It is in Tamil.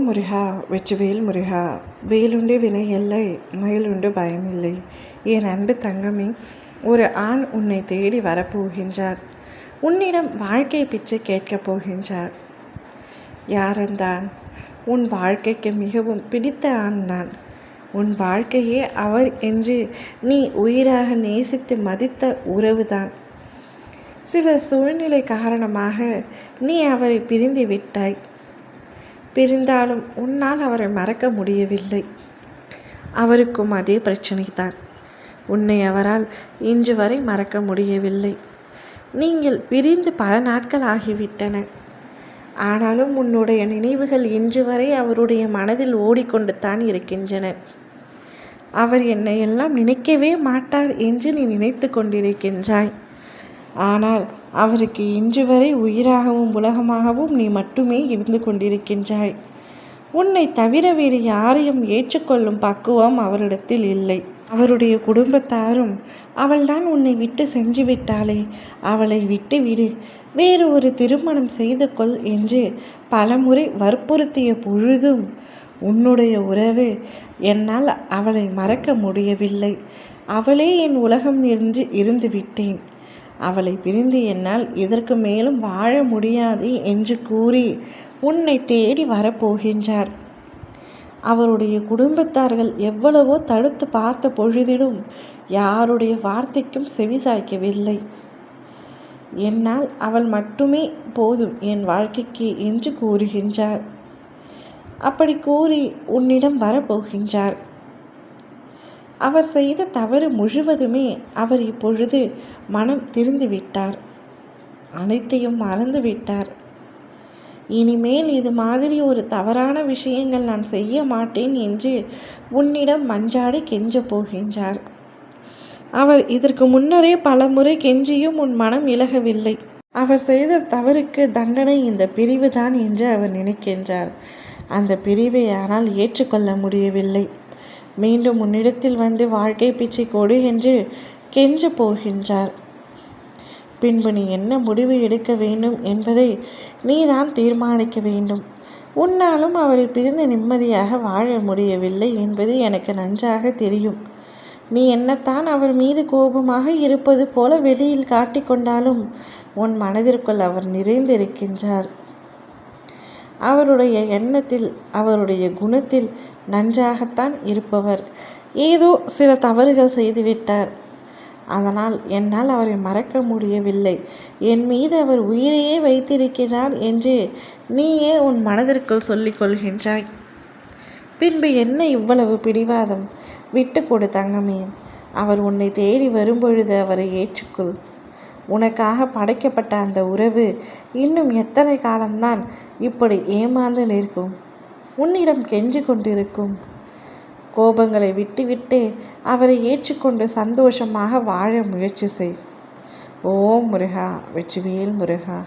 ஓம் முருகா வெற்றிவேல் முருகா வேலுண்டு வினை இல்லை மயிலுண்டு பயமில்லை. என் அன்பு தங்கமே ஒரு ஆண் உன்னை தேடி வரப்போகின்றார். உன்னிடம் வாழ்க்கை பிச்சை கேட்கப் போகின்றார். யாரந்தான்? உன் வாழ்க்கைக்கு மிகவும் பிடித்த ஆண் நான். உன் வாழ்க்கையே அவர் என்று நீ உயிராக நேசித்து மதித்த உறவுதான். சில சூழ்நிலை காரணமாக நீ அவரை பிரிந்து விட்டாய். பிரிந்தாலும் உன்னால் அவரை மறக்க முடியவில்லை. அவருக்கும் அதே பிரச்சனை தான் உன்னை அவரால் இன்று வரை மறக்க முடியவில்லை. நீங்கள் பிரிந்து பல நாட்கள் ஆகிவிட்டன. ஆனாலும் உன்னுடைய நினைவுகள் இன்று வரை அவருடைய மனதில் ஓடிக்கொண்டு தான் இருக்கின்றன. அவர் என்னை எல்லாம் நினைக்கவே மாட்டார் என்று நீ நினைத்து கொண்டிருக்கின்றாய். ஆனால் அவருக்கு இன்று வரை உயிராகவும் உலகமாகவும் நீ மட்டுமே இருந்து கொண்டிருக்கின்றாய். உன்னை தவிர வேறு யாரையும் ஏற்றுக்கொள்ளும் பக்குவம் அவரிடத்தில் இல்லை. அவருடைய குடும்பத்தாரும் அவள்தான் உன்னை விட்டு சென்று விட்டாளே அவளை விட்டு விடு. வேறு ஒரு திருமணம் செய்து கொள் என்று பலமுறை வற்புறுத்திய பொழுதும் உன்னுடைய உறவு என்னால் அவளை மறக்க முடியவில்லை. அவளே என் உலகம் என்று இருந்து விட்டேன். அவளை பிரிந்து என்னால் இதற்கு மேலும் வாழ முடியாது என்று கூறி உன்னை தேடி வரப்போகின்றார். அவருடைய குடும்பத்தார்கள் எவ்வளவோ தடுத்து பார்த்த பொழுதிலும் யாருடைய வார்த்தைக்கும் செவிசாய்க்கவில்லை என்னால் அவள் மட்டுமே போதும் என் வாழ்க்கைக்கு என்று கூறுகின்றார். அப்படி கூறி உன்னிடம் வரப்போகின்றார். அவர் செய்த தவறு முழுவதுமே அவர் இப்பொழுது மனம் திருந்துவிட்டார் அனைத்தையும் மறந்து விட்டார். இனிமேல் இது மாதிரி ஒரு தவறான விஷயங்கள் நான் செய்ய மாட்டேன் என்று உன்னிடம் மஞ்சாடி கெஞ்ச போகின்றார். அவர் இதற்கு முன்னரே பலமுறை கெஞ்சியும் உன் மனம் இழகவில்லை அவர் செய்த தவறுக்கு தண்டனை இந்த பிரிவுதான் என்று அவர் நினைக்கின்றார். அந்த பிரிவை ஆனால் ஏற்றுக்கொள்ள முடியவில்லை. மீண்டும் உன்னிடத்தில் வந்து வாழ்க்கை பிச்சை கொடு என்று கெஞ்ச போகின்றார். பின்பு நீ என்ன முடிவு எடுக்க வேண்டும் என்பதை நீதான் தீர்மானிக்க வேண்டும். உன்னாலும் அவரை பிரிந்து நிம்மதியாக வாழ முடியவில்லை என்பது எனக்கு நன்றாக தெரியும். நீ என்னத்தான் அவர் மீது கோபமாக இருப்பது போல வெளியில் காட்டிக்கொண்டாலும் உன் மனதிற்குள் அவர் நிறைந்திருக்கின்றார். அவருடைய எண்ணத்தில் அவருடைய குணத்தில் நன்றாகத்தான் இருப்பவர். ஏதோ சில தவறுகள் செய்துவிட்டார். அதனால் என்னால் அவரை மறக்க முடியவில்லை. என் மீது அவர் உயிரையே வைத்திருக்கிறார் என்று நீயே உன் மனதிற்குள் சொல்லிக் கொள்கின்றாய். பின்பு என்ன இவ்வளவு பிடிவாதம்? விட்டு கொடு தங்கமே. அவர் உன்னை தேடி வரும்பொழுது அவரை ஏற்றுக்கொள். உனக்காக படைக்கப்பட்ட அந்த உறவு இன்னும் எத்தனை காலம்தான் இப்படி ஏமாந்து நிற்கும் உன்னிடம் கெஞ்சு கொண்டிருக்கும். கோபங்களை விட்டுவிட்டு அவரை ஏற்றுக்கொண்டு சந்தோஷமாக வாழ முயற்சி செய். ஓ முருகா வெற்றிவேல் முருகா.